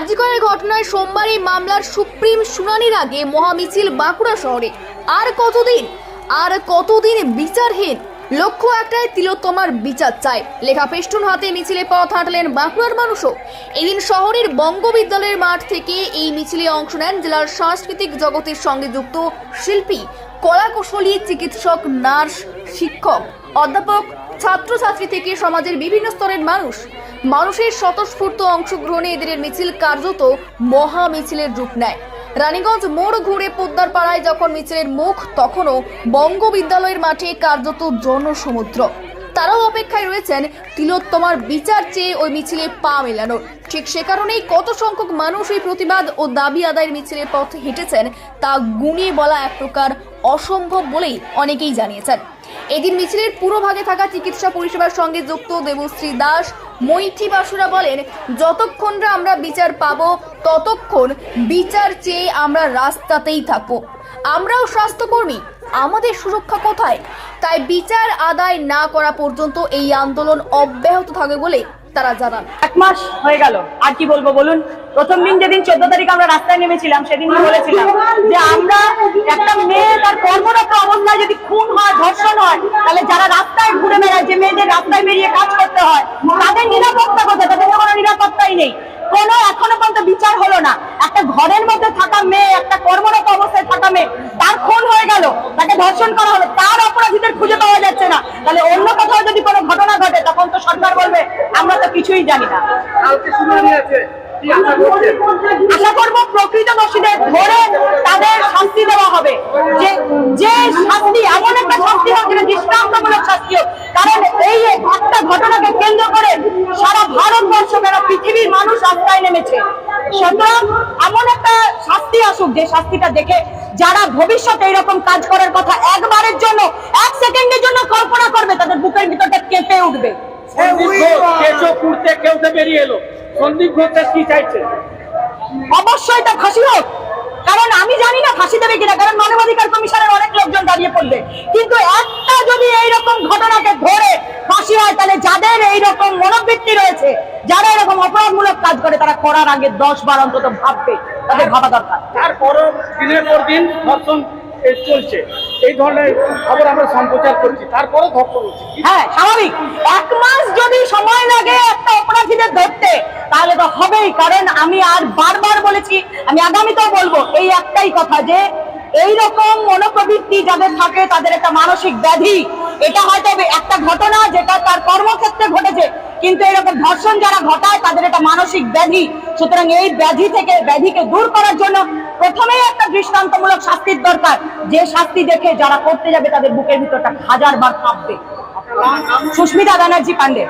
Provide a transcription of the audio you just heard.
আরজিকরের ঘটনায় সোমবার এই মামলার সুপ্রিম শুনানির আগে মহামিছিল বাঁকুড়া শহরে। আর কতদিন? আর কতদিন বিচারহীন? লক্ষ্য একটাই, তিলোত্তমার বিচার চায় লেখা পেস্টুন হাতে মিছিলে পথ হাঁটলেন বাঁকুড়ার মানুষও। এদিন শহরের বঙ্গ বিদ্যালয়ের মাঠ থেকে এই মিছিলে অংশ নেন জেলার সাংস্কৃতিক জগতের সঙ্গে যুক্ত শিল্পী, কলাকুশলী, চিকিৎসক, নার্স, শিক্ষক, অধ্যাপক, ছাত্রছাত্রী থেকে সমাজের বিভিন্ন স্তরের মানুষ। মানুষের স্বতঃস্ফূর্ত অংশগ্রহণে এদের মিছিল কার্যত মহা মিছিলের রূপ নেয়। রানীগঞ্জ মোড় ঘুরে পোদ্দার পাড়ায় যখন মিছিলের মুখ, তখনও বঙ্গ বিদ্যালয়ের মাঠে কার্যত জনসমুদ্র। তারাও অপেক্ষায় রয়েছেন তিলোত্তমার বিচার চেয়ে ওই মিছিলে পা মেলানোর। ঠিক সে কারণেই কত সংখ্যক মানুষ এই প্রতিবাদ ও দাবি আদায়ের মিছিলের পথ হেঁটেছেন তা গুণিয়ে বলা এক প্রকার অসম্ভব বলেই অনেকেই জানিয়েছেন। এদিন মিছিলের পুরো ভাগে থাকা চিকিৎসা পরিষেবার সঙ্গে যুক্ত দেবশ্রী দাস মৈত্রী বাসুরা বলেন যতক্ষণরা আমরা বিচার পাবো, ততক্ষণ বিচার চেয়ে আমরা রাস্তাতেই থাকব। আমরাও স্বাস্থ্যকর্মী আমাদের সুরক্ষা কোথায়? তাই বিচার আদায় না করা পর্যন্ত এই আন্দোলন অব্যাহত থাকবে বলে তারা জানান। এক মাস হয়ে গেল। আর কি বলব বলুন? প্রথম দিন যেদিন চোদ্দ তারিখ আমরা রাস্তায় নেমেছিলাম, সেদিন বলেছিলাম যে আমরা একটা মেয়ে, তার কর্মরত অবস্থায় যদি খুন হয়, ধর্ষণ হয়, তাহলে যারা রাস্তায় ঘুরে বেড়ায়, যে মেয়েদের রাস্তায় বেরিয়ে কাজ করতে হয়, তাদের নিরাপত্তা কোথায়? তাদের কোনো নিরাপত্তাই নেই। কোনো এখনও পর্যন্ত বিচার হলো না। একটা ঘরের মধ্যে থাকা মেয়ে, একটা কর্মরত অবস্থায় থাকা মেয়ে, তার খুন হয়ে গেল। তাকে ধর্ষণ করা হলো, তার অপরাধীদের খুঁজে পাওয়া যাচ্ছে না। তাহলে অন্য কোথাও যদি কোনো ঘটনা ঘটে, তখন তো সরকার বলবে, আমরা তো কিছুই জানি না। আশা করব প্রকৃত দোষীদের ধরে তাদের শাস্তি দেওয়া হবে। যে যে শাস্তি, এমন একটা শাস্তি হোক, যেটা দৃষ্টান্তমূলক শাস্তি হোক, কারণ এই একটা ঘটনাকে কেন্দ্র করে সারা ভারতবর্ষ কেন পৃথিবীর মানুষ রাস্তায় নেমেছে। সুতরাং এমন একটা শাস্তি আসুক যে শাস্তিটা দেখে যারা ভবিষ্যতে এরকম কাজ করার কথা একবারের জন্য এক সেকেন্ডের জন্য কল্পনা করবে তাদের বুকের ভিতরটা কেঁপে উঠবে। সন্দীপ ঘোষ কেঁচো কুড়তে কেউতে বেরিয়ে এলো। সন্দীপ ঘোষের কি চাইছে? অবশ্যই তা ফাঁসি হোক। কারণ আমি জানি না ফাঁসি দেবে কিনা কারণ মানবাধিকার কমিশনের অনেক লোকজন দাঁড়িয়ে পড়বে। কিন্তু একটা যদি এইরকম ঘটনাকে ধরে ফাঁসি হয় তাহলে যাদের এইরকম মনোবৃত্তি রয়েছে যারা কাজ করে তারা করার আগে দশ বার অন্তত ভাববে তাদের ভাবা দরকার। তারপরও দিনের পর দিন ধর্ষণ চলছে। এই ধরনের খবর আমরা সম্প্রচার করছি তারপরও ধর্ষণ হ্যাঁ স্বাভাবিক। এক মাস যদি সময় লাগে একটা অপরাধীদের ধরতে তাহলে তো হবেই কারণ আমি আর বারবার বলেছি আমি আগামীতেও বলব এই একটাই কথা যে এই রকম মনোপ্রবৃত্তি যাদের থাকে তাদের একটা মানসিক ব্যাধি। এটা হয়তো ঘটনা যেটা তার কর্মক্ষেত্রে ঘটেছে, কিন্তু এরকম ধর্ষণ যারা ঘটায় তাদের এটা মানসিক ব্যাধি। সুতরাং এই ব্যাধি থেকে, ব্যাধিকে দূর করার জন্য প্রথমেই একটা দৃষ্টান্তমূলক শাস্তির দরকার। যে শাস্তি দেখে যারা করতে যাবে তাদের বুকের ভিতরটা হাজার বার কাঁপবে। সুস্মিতা ব্যানার্জি পান্ডে।